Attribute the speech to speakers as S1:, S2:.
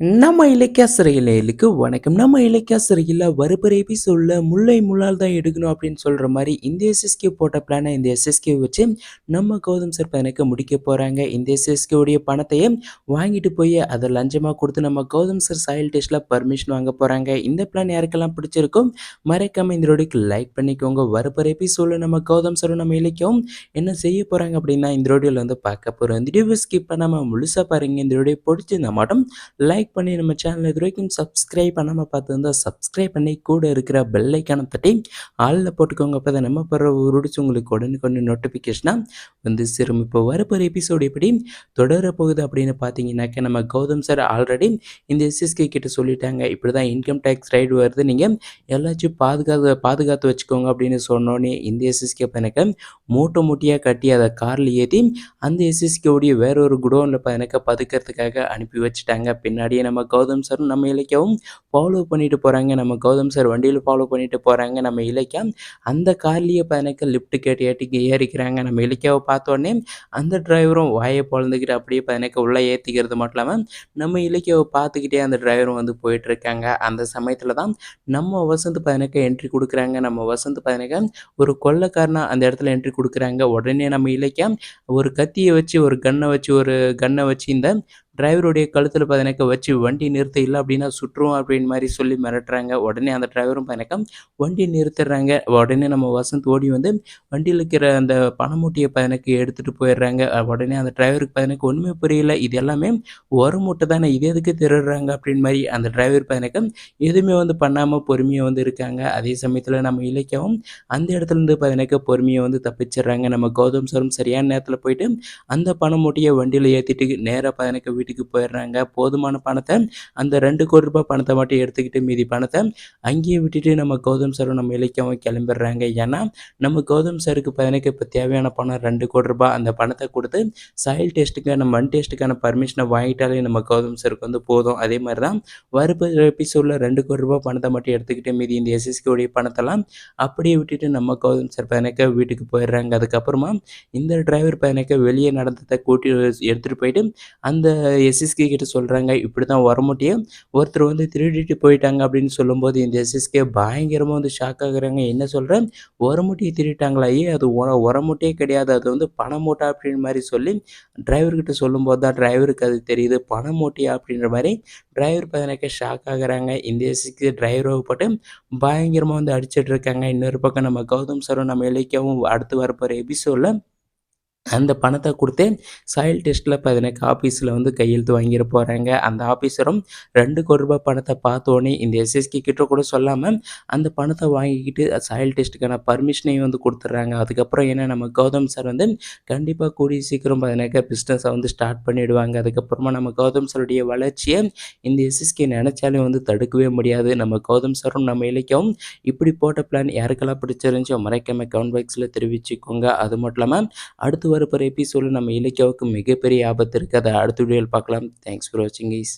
S1: நம்ம இலக்கியா சிறையிலுக்கு வணக்கம். நம்ம இலக்கியா சிறையில் வருபுற சொல்ல முல்லை முள்ளால் தான் எடுக்கணும் அப்படின்னு சொல்கிற மாதிரி இந்த எஸ்எஸ்கே போட்ட பிளானை இந்த எஸ்எஸ்கே வச்சு நம்ம கௌதம் சார் பையனுக்கு முடிக்க போகிறாங்க இந்த எஸ்எஸ்கேவுடைய பணத்தையே வாங்கிட்டு போய் அதை லஞ்சமாக கொடுத்து நம்ம கௌதம் சார் சாயல் டேஸ்டில் பர்மிஷன் வாங்க போகிறாங்க இந்த பிளான் யாருக்கெல்லாம் பிடிச்சிருக்கும் மறைக்காமல் இந்த ரோடிக்கு லைக் பண்ணிக்கோங்க. வருபுற சொல்ல நம்ம கௌதம் சாரும் நம்ம இலக்கியம் என்ன செய்ய போகிறாங்க அப்படின்னா இந்த ரோடியோவில் வந்து பார்க்க போகிறோம் இந்த வீடியோ ஸ்கிப் பண்ணாமல் முழுசாக பாருங்கள் இந்த வீடியோ பிடிச்சிருந்தா மட்டும் லைக் பண்ணி நம்ம சேனல் இது வரைக்கும் சப்ஸ்கிரைப் பண்ணாமல் பார்த்துருந்தா சப்ஸ்கிரைப் பண்ணி கூட இருக்கிற பெல்லைக்கான தட்டி ஆளில் போட்டுக்கோங்க. அப்போ தான் நம்ம போகிற உருடிச்சு உங்களுக்கு உடனுக்குடனே நோட்டிஃபிகேஷனாக வந்து சேரும். இப்போ வரப்போகிற எபிசோடு எப்படி தொடர போகுது அப்படின்னு பார்த்தீங்கன்னாக்க நம்ம கௌதம் சார் ஆல்ரெடி இந்த எஸ்எஸ்கே கிட்ட சொல்லிட்டாங்க. இப்படி தான் இன்கம் டேக்ஸ் ரைடு வருது. நீங்கள் எல்லாச்சும் பாதுகாத்து பாதுகாத்து வச்சுக்கோங்க அப்படின்னு சொன்னோன்னே இந்த எஸ்எஸ்கே எனக்கு மூட்டை மூட்டையாக கட்டி அதை காரில் ஏற்றி அந்த எஸ்எஸ்கேவுடைய வேற ஒரு குடோனில் எனக்கு பதுக்கிறதுக்காக அனுப்பி வச்சுட்டாங்க. பின்னாடியே நம்ம கௌதம் சாரும் நம்ம இலக்கியாவும் ஃபாலோ பண்ணிட்டு போகிறாங்க நம்ம கௌதம் சார் வண்டியில் ஃபாலோ பண்ணிட்டு போகிறாங்க நம்ம இலக்கியா அந்த கார்லேயே எனக்கு லிஃப்ட் கேட்டு ஏட்டி ஏறிக்கிறாங்க. நம்ம இலக்கியாவை பார்த்தோன்னே அந்த டிரைவரும் வாயை பிறந்துக்கிட்டு அப்படியே பதினக்க உள்ளே ஏற்றிக்கிறது மட்டும் இல்லாமல் நம்ம இலக்கியாவை பார்த்துக்கிட்டே அந்த டிரைவரும் வந்து போயிட்டு இருக்காங்க. அந்த சமயத்தில் தான் நம்ம வசந்த் பதினக்க என்ட்ரி கொடுக்குறாங்க. நம்ம வசந்த் பதினக்க ஒரு கொள்ளைக்காரனா அந்த இடத்துல என்ட்ரி கொடுக்குறாங்க. உடனே நம்ம இலக்கியம் ஒரு கத்தியை வச்சு ஒரு கன்னை வச்சு ஒரு கன்னை வச்சு இந்த டிரைவருடைய கழுத்தில் பதினக்க வச்சு வண்டி நிறுத்த இல்லை அப்படின்னா சுற்றுவோம் அப்படின்னு மாதிரி சொல்லி மிரட்டுறாங்க. உடனே அந்த டிரைவரும் பதினக்க வண்டி நிறுத்துறாங்க. உடனே நம்ம வசந்த் ஓடி வந்து வண்டியில் இருக்கிற அந்த பணமூட்டையை பதினக்கு எடுத்துகிட்டு போயிடுறாங்க. உடனே அந்த டிரைவருக்கு பதினக்கு ஒன்றுமே புரியல. இது எல்லாமே ஒரு மூட்டை தானே இது எதுக்கு திருடுறாங்க அப்படின்னு மாதிரி அந்த டிரைவர் பதினக்க எதுவுமே வந்து பண்ணாமல் பொறுமையாக வந்து இருக்காங்க. அதே சமயத்தில் நம்ம இலக்கியாவும் அந்த இடத்துலேருந்து இருந்து பொறுமையை வந்து தப்பிச்சிடுறாங்க. நம்ம கௌதம் சாரும் சரியான நேரத்தில் போயிட்டு அந்த பணமூட்டியை வண்டியில் ஏற்றிட்டு நேராக பதினக்க வீட்டுக்கு போயிடுறாங்க. போதுமான பணத்தை அந்த ரெண்டு கோடி ரூபாய் பணத்தை மட்டும் எடுத்துக்கிட்டு மீதி பணத்தை அங்கேயே விட்டுட்டு நம்ம கௌதம் சாரும் நம்ம இலக்கியவும் கிளம்பிடுறாங்க. ஏன்னா நம்ம கௌதம் சாருக்கு பதினக்கு இப்போ தேவையான பணம் ரெண்டு கோடி ரூபாய். அந்த பணத்தை கொடுத்து சாயில் டெஸ்ட்டுக்கு நம்ம மண் டெஸ்ட்டுக்கான பர்மிஷனை வாங்கிட்டாலே நம்ம கௌதம் சாருக்கு வந்து போதும். அதே மாதிரி தான் வரப்பு எபிசோடில் ரெண்டு கோடி ரூபாய் பணத்தை மட்டும் எடுத்துக்கிட்டு மீதி இந்த எஸ்எஸ்கேவுடைய பணத்தெல்லாம் அப்படியே விட்டுட்டு நம்ம கௌதம் சார் பதினக்க வீட்டுக்கு போயிடுறாங்க. அதுக்கப்புறமா இந்த டிரைவர் பதினக்க வெளியே நடந்ததை கூட்டி எடுத்துகிட்டு போயிட்டு அந்த எஸ்எஸ்கே கிட்ட சொல்கிறாங்க இப்படி தான் வரமுட்டியே. ஒருத்தர் வந்து திருடிட்டு போயிட்டாங்க அப்படின்னு சொல்லும்போது இந்த எஸ்எஸ்கே பயங்கரமாக வந்து ஷாக் ஆகுறாங்க. என்ன சொல்கிறேன் உரமுட்டியை திருட்டாங்களா ஏ அது உர உரமுட்டியே கிடையாது. அது வந்து பணமூட்டை அப்படின்னு மாதிரி சொல்லி டிரைவர்கிட்ட சொல்லும்போது தான் டிரைவருக்கு அது தெரியுது. பணமூட்டியா அப்படின்ற மாதிரி டிரைவர் பதினாக்க ஷாக் ஆகுறாங்க. இந்த எஸ்எஸ்கே டிரைவரை போட்டு பயங்கரமாக வந்து அடிச்சிட்ருக்காங்க இன்னொரு பக்கம் நம்ம கௌதம் சாரும் நம்ம இலக்கியாவும் அடுத்து வரப்போகிற எபிசோடில் அந்த பணத்தை கொடுத்து சாயில் டெஸ்ட்டில் பதினெட்டு ஆஃபீஸில் வந்து கையெழுத்து வாங்கிட போகிறாங்க அந்த ஆஃபீஸரும் ரெண்டு கோடி ரூபாய் பணத்தை பார்த்தோன்னே இந்த எஸ்எஸ்கே கிட்ட கூட சொல்லாமல் அந்த பணத்தை வாங்கிக்கிட்டு சாயில் டெஸ்ட்டுக்கான பர்மிஷனையும் வந்து கொடுத்துட்றாங்க. அதுக்கப்புறம் என்ன நம்ம கௌதம் சார் வந்து கண்டிப்பாக கூடிய சீக்கிரம் பதினக்க பிஸ்னஸை வந்து ஸ்டார்ட் பண்ணிவிடுவாங்க அதுக்கப்புறமா நம்ம கௌதம் சாருடைய வளர்ச்சியை இந்த எஸ்எஸ்கே நினச்சாலே வந்து தடுக்கவே முடியாது. நம்ம கௌதம் சாரும் நம்ம இலக்கியம் இப்படி போட்ட பிளான் யாருக்கெல்லாம் பிடிச்சிருந்துச்சோ மறைக்காம கவுண்ட் பாக்ஸில் தெரிவிச்சுக்கோங்க. அது மட்டும் இல்லாமல் அடுத்து வரப்போகிற எபிசோடில் நம்ம இலக்கியாவுக்கு மிகப்பெரிய ஆபத்து இருக்குது அதை அடுத்த வீடியோவில் பார்க்கலாம். தேங்க்ஸ் ஃபார் வாட்சிங் கைஸ்